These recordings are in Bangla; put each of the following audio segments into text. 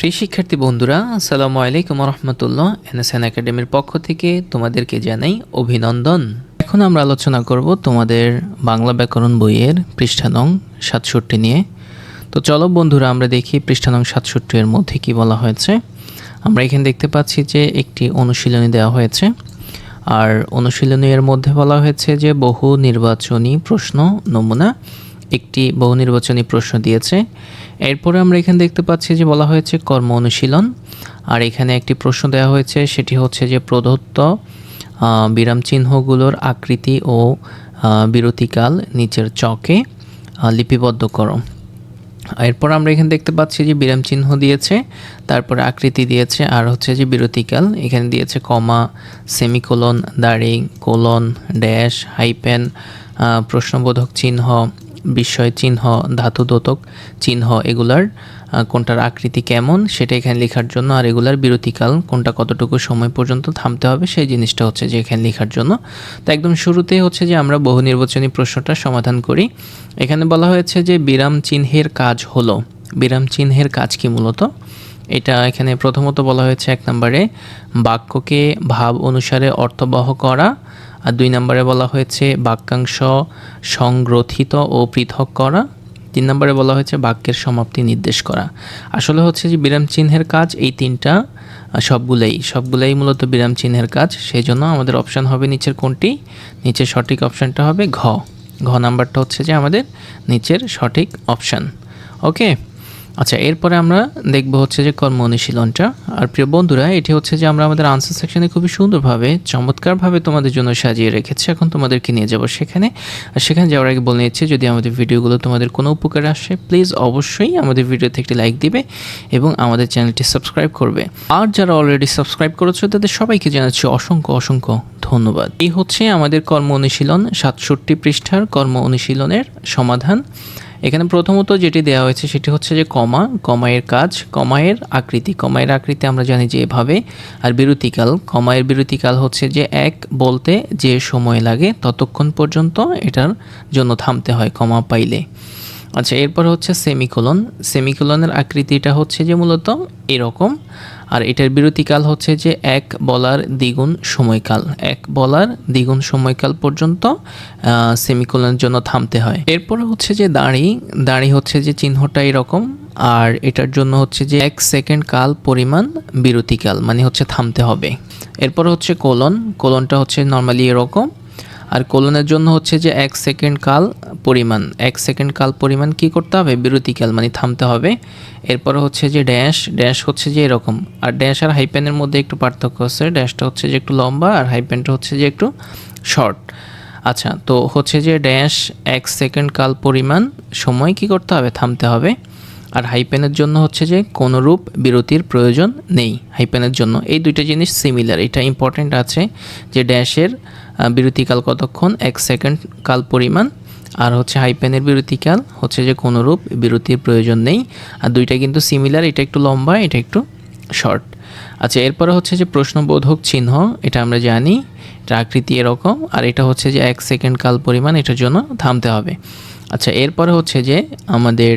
প্রিয় শিক্ষার্থী বন্ধুরা, আসসালামু আলাইকুম রহমতুল্লাহ এনএসএন একাডেমির পক্ষ থেকে তোমাদেরকে জানাই অভিনন্দন। এখন আমরা আলোচনা করব তোমাদের বাংলা ব্যাকরণ বইয়ের পৃষ্ঠা নং সাতষট্টি নিয়ে। তো চলো বন্ধুরা, আমরা দেখি পৃষ্ঠা নং সাতষট্টি এর মধ্যে কি বলা হয়েছে। আমরা এখানে দেখতে পাচ্ছি যে একটি অনুশীলনী দেওয়া হয়েছে। আর অনুশীলনী এর মধ্যে বলা হয়েছে যে বহু নির্বাচনী প্রশ্ন, নমুনা একটি বহু নির্বাচনী প্রশ্ন দিয়েছে। এরপরে আমরা এখানে দেখতে পাচ্ছি যে বলা হয়েছে কর্ম অনুশীলন। আর এখানে একটি প্রশ্ন দেওয়া হয়েছে, সেটি হচ্ছে যে প্রদত্ত বিরাম চিহ্নগুলোর আকৃতি ও বিরতিকাল নিচের চকে লিপিবদ্ধ করো। এরপর আমরা এখানে দেখতে পাচ্ছি যে বিরাম চিহ্ন দিয়েছে, তারপরে আকৃতি দিয়েছে, আর হচ্ছে যে বিরতিকাল। এখানে দিয়েছে কমা, সেমিকোলন, দাড়ি, কোলন, ড্যাশ, হাইপেন প্রশ্নবোধক চিহ্ন বিস্ময় চিহ্ন ধাতুদোতক চিহ্ন এগুলার কোনটার আকৃতি কেমন সেটা এখানে লেখার জন্য আর এগুলার বিরতিকাল কোনটা কতটুকু সময় পর্যন্ত থামতে হবে সেই জিনিসটা হচ্ছে যে এখানে লেখার জন্য। তো একদম শুরুতেই হচ্ছে যে আমরা বহু নির্বাচনী প্রশ্নটা সমাধান করি। এখানে বলা হয়েছে যে বিরাম চিহ্নের কাজ হলো। বিরাম চিহ্নের কাজ কি মূলত? এটা এখানে প্রথমত বলা হয়েছে এক নম্বরে বাক্যকে ভাব অনুসারে অর্থবহ করা আর দুই নম্বরে বলা হয়েছে বাক্যাংশ সংগ্রথিত ও পৃথক করা। তিন নম্বরে বলা হয়েছে বাক্যের সমাপ্তি নির্দেশ করা। আসলে হচ্ছে যে বিরাম চিহ্নের কাজ এই তিনটা সবগুলোই। সবগুলোই মূলত বিরাম চিহ্নের কাজ। সেই জন্য আমাদের অপশান হবে নিচের কোনটি? নিচের সঠিক অপশানটা হবে ঘ। ঘ নাম্বারটা হচ্ছে যে আমাদের নিচের সঠিক অপশান ওকে আচ্ছা এরপরে আমরা দেখব হচ্ছে যে কর্ম অনুশীলনটা আর প্রিয় বন্ধুরা, এটি হচ্ছে যে আমরা আমাদের আনসার সেকশনে খুবই সুন্দরভাবে, চমৎকারভাবে তোমাদের জন্য সাজিয়ে রেখেছি। এখন তোমাদেরকে নিয়ে যাব সেখানে। আর সেখানে যাওয়ার আগে বলে নিচ্ছি, যদি আমাদের ভিডিওগুলো তোমাদের কোনো উপকারে আসে প্লিজ অবশ্যই আমাদের ভিডিওতে একটি লাইক দিবে এবং আমাদের চ্যানেলটি সাবস্ক্রাইব করবে। আর যারা অলরেডি সাবস্ক্রাইব করেছ, তাদের সবাইকে জানাচ্ছি অসংখ্য অসংখ্য ধন্যবাদ। এই হচ্ছে আমাদের কর্ম অনুশীলন সাতষট্টি পৃষ্ঠার কর্ম অনুশীলনের সমাধান। এখানে প্রথমত যেটি দেওয়া হয়েছে সেটি হচ্ছে যে কমা, কমায়ের কাজ, কমায়ের আকৃতি। কমায়ের আকৃতি আমরা জানি যে এভাবে। আর বিরতিকাল, কমায়ের বিরতিকাল হচ্ছে যে এক বলতে যে সময় লাগে, ততক্ষণ পর্যন্ত এটার জন্য থামতে হয় কমা পাইলে। আচ্ছা এরপর হচ্ছে সেমিকোলন। সেমিকোলনের আকৃতিটা হচ্ছে যে মূলত এরকম, আর এটার বিরতিকাল হচ্ছে যে এক বলার দ্বিগুণ সময়কাল। এক বলার দ্বিগুণ সময়কাল পর্যন্ত সেমিকোলনের জন্য থামতে হয়। এরপর হচ্ছে যে দাড়ি। দাড়ি হচ্ছে যে চিহ্নটা এরকম, আর এটার জন্য হচ্ছে যে এক সেকেন্ড কাল পরিমাণ বিরতিকাল মানে হচ্ছে থামতে হবে। এরপর হচ্ছে কোলন। কোলনটা হচ্ছে নর্মালি এরকম আর কোলনের জন্য হচ্ছে যে এক সেকেন্ড কাল পরিমাণ, এক সেকেন্ড কাল পরিমাণ কি করতে হবে? বিরতিকাল মানে থামতে হবে। এরপর হচ্ছে যে ড্যাশ ড্যাশ হচ্ছে যে এরকম। আর ড্যাশ আর হাইপেনের মধ্যে একটু পার্থক্য আছে। ড্যাশটা হচ্ছে যে একটু লম্বা আর হাইপেনটা হচ্ছে যে একটু শর্ট আচ্ছা তো হচ্ছে যে ড্যাশ এক সেকেন্ড কাল পরিমাণ, সময় কি করতে হবে? থামতে হবে। আর হাইপেনের জন্য হচ্ছে যে কোনোরূপ বিরতির প্রয়োজন নেই। হাইপেনের জন্য। এই দুইটা জিনিস সিমিলার এটা ইম্পর্টেন্ট আছে যে ড্যাশের বিরতিকাল কতক্ষণ? এক সেকেন্ড কাল পরিমাণ। আর হচ্ছে হাইপেনের বিরতিকাল হচ্ছে যে কোনোরূপ বিরতির প্রয়োজন নেই। আর দুইটা কিন্তু সিমিলার এটা একটু লম্বা, এটা একটু শর্ট আচ্ছা এরপরে হচ্ছে যে প্রশ্নবোধক চিহ্ন, এটা আমরা জানি, এটা আকৃতি এরকম। আর এটা হচ্ছে যে এক সেকেন্ড কাল পরিমাণ, এটার জন্য থামতে হবে। আচ্ছা এরপরে হচ্ছে যে আমাদের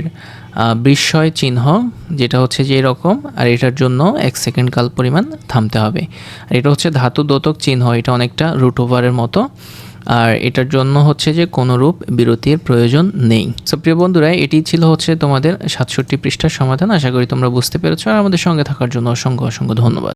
বিস্ময় চিহ্ন, যেটা হচ্ছে যে এরকম, আর এটার জন্য এক সেকেন্ড কাল পরিমাণ থামতে হবে। আর এটা হচ্ছে ধাতু দোতক চিহ্ন, এটা অনেকটা রুট ওভারের মতো। আর এটার জন্য হচ্ছে যে কোনো রূপ বিরতির প্রয়োজন নেই। সো প্রিয় বন্ধুরা, এটি ছিল হচ্ছে তোমাদের সাতষট্টি পৃষ্ঠার সমাধান। আশা করি তোমরা বুঝতে পেরেছ। আর আমাদের সঙ্গে থাকার জন্য অসংখ্য অসংখ্য ধন্যবাদ।